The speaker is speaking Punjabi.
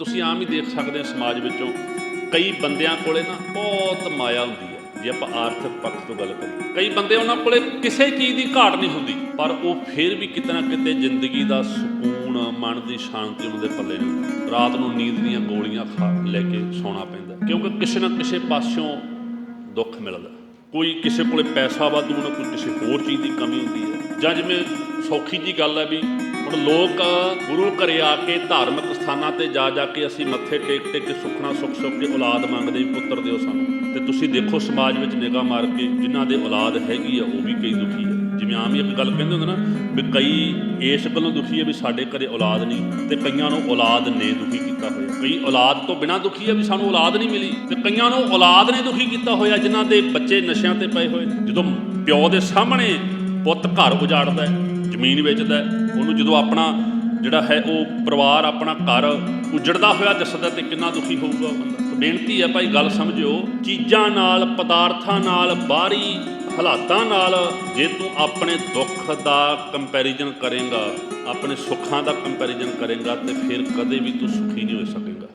ਤੁਸੀਂ ਆਮ ਹੀ ਦੇਖ ਸਕਦੇ ਹੋ ਸਮਾਜ ਵਿੱਚੋਂ ਕਈ ਬੰਦਿਆਂ ਕੋਲੇ ਨਾ ਬਹੁਤ ਮਾਇਆ ਹੁੰਦੀ ਹੈ, ਜੇ ਆਪਾਂ ਆਰਥਿਕ ਪੱਖ ਤੋਂ ਗੱਲ ਕਰੀਏ। ਕਈ ਬੰਦੇ ਉਹਨਾਂ ਕੋਲੇ ਕਿਸੇ ਚੀਜ਼ ਦੀ ਘਾਟ ਨਹੀਂ ਹੁੰਦੀ, ਪਰ ਉਹ ਫਿਰ ਵੀ ਕਿਤੇ ਨਾ ਕਿਤੇ ਜ਼ਿੰਦਗੀ ਦਾ ਸਕੂਨ, ਮਨ ਦੀ ਸ਼ਾਂਤੀ ਉਹਨਾਂ ਦੇ ਪੱਲੇ ਨਹੀਂ ਹੁੰਦੀ। ਰਾਤ ਨੂੰ ਨੀਂਦ ਦੀਆਂ ਗੋਲੀਆਂ ਖਾ ਲੈ ਕੇ ਸੌਣਾ ਪੈਂਦਾ ਕਿਉਂਕਿ ਕਿਸੇ ਨਾ ਕਿਸੇ ਪਾਸਿਓਂ ਦੁੱਖ ਮਿਲਦਾ ਕੋਈ ਕਿਸੇ ਕੋਲੇ ਪੈਸਾ ਵਾਧੂ ਨਾ, ਕੋਈ ਕਿਸੇ ਹੋਰ ਚੀਜ਼ ਦੀ ਕਮੀ ਹੁੰਦੀ ਹੈ। ਜਾਂ ਜਿਵੇਂ ਸੌਖੀ ਜੀ ਗੱਲ ਹੈ ਵੀ ਹੁਣ ਲੋਕ ਗੁਰੂ ਘਰੇ ਆ ਕੇ ਧਾਰਮਿਕ ਸਥਾਨਾਂ ਤੇ ਜਾ ਜਾ ਕੇ ਅਸੀਂ ਮੱਥੇ ਟੇਕ ਟੇਕ ਕੇ ਸੁਖਣਾ ਸੁਖ ਸੁਖ ਕੇ ਔਲਾਦ ਮੰਗਦੇ ਵੀ ਪੁੱਤਰ ਦਿਓ ਸਾਨੂੰ। ਤੇ ਤੁਸੀਂ ਦੇਖੋ ਸਮਾਜ ਵਿੱਚ ਨਿਗਾਹ ਮਾਰ ਕੇ ਜਿਨ੍ਹਾਂ ਦੇ ਔਲਾਦ ਹੈਗੀ ਆ, ਉਹ ਵੀ ਕਈ ਦੁਖੀ ਹੈ ਜਿਵੇਂ ਆਮ ਹੀ ਇੱਕ ਗੱਲ ਕਹਿੰਦੇ ਹੁੰਦੇ ਨਾ ਵੀ ਕਈ ਇਸ ਗੱਲੋਂ ਦੁਖੀ ਹੈ ਵੀ ਸਾਡੇ ਘਰੇ ਔਲਾਦ ਨਹੀਂ, ਤੇ ਕਈਆਂ ਨੂੰ ਔਲਾਦ ਨੇ ਦੁਖੀ ਕੀਤਾ ਹੋਇਆ। ਕਈ ਔਲਾਦ ਤੋਂ ਬਿਨਾਂ ਦੁਖੀ ਹੈ ਵੀ ਸਾਨੂੰ ਔਲਾਦ ਨਹੀਂ ਮਿਲੀ, ਤੇ ਕਈਆਂ ਨੂੰ ਔਲਾਦ ਨੇ ਦੁਖੀ ਕੀਤਾ ਹੋਇਆ ਜਿਨ੍ਹਾਂ ਦੇ ਬੱਚੇ ਨਸ਼ਿਆਂ ਤੇ ਪਏ ਹੋਏ ਜਦੋਂ ਪਿਓ ਦੇ ਸਾਹਮਣੇ ਪੁੱਤ ਘਰ ਉਜਾੜਦਾ ਹੈ ਜ਼ਮੀਨ ਵੇਚਦਾ ਉਹਨੂੰ ਜਦੋਂ ਆਪਣਾ ਜਿਹੜਾ ਹੈ ਉਹ ਪਰਿਵਾਰ, ਆਪਣਾ ਘਰ ਉਜੜਦਾ ਹੋਇਆ ਦਿਸਦਾ ਤੇ ਕਿੰਨਾ ਦੁਖੀ ਹੋਊਗਾ ਬੰਦਾ। ਤਾਂ ਬੇਨਤੀ ਹੈ ਭਾਈ, ਗੱਲ ਸਮਝਿਓ, ਚੀਜ਼ਾਂ ਨਾਲ, ਪਦਾਰਥਾਂ ਨਾਲ, ਬਾਹਰੀ ਹਾਲਾਤਾਂ ਨਾਲ ਜੇ ਤੂੰ ਆਪਣੇ ਦੁੱਖ ਦਾ ਕੰਪੈਰੀਜ਼ਨ ਕਰੇਗਾ, ਆਪਣੇ ਸੁੱਖਾਂ ਦਾ ਕੰਪੈਰੀਜ਼ਨ ਕਰੇਗਾ, ਤੇ ਫਿਰ ਕਦੇ ਵੀ ਤੂੰ ਸੁਖੀ ਨਹੀਂ ਹੋ ਸਕੇਗਾ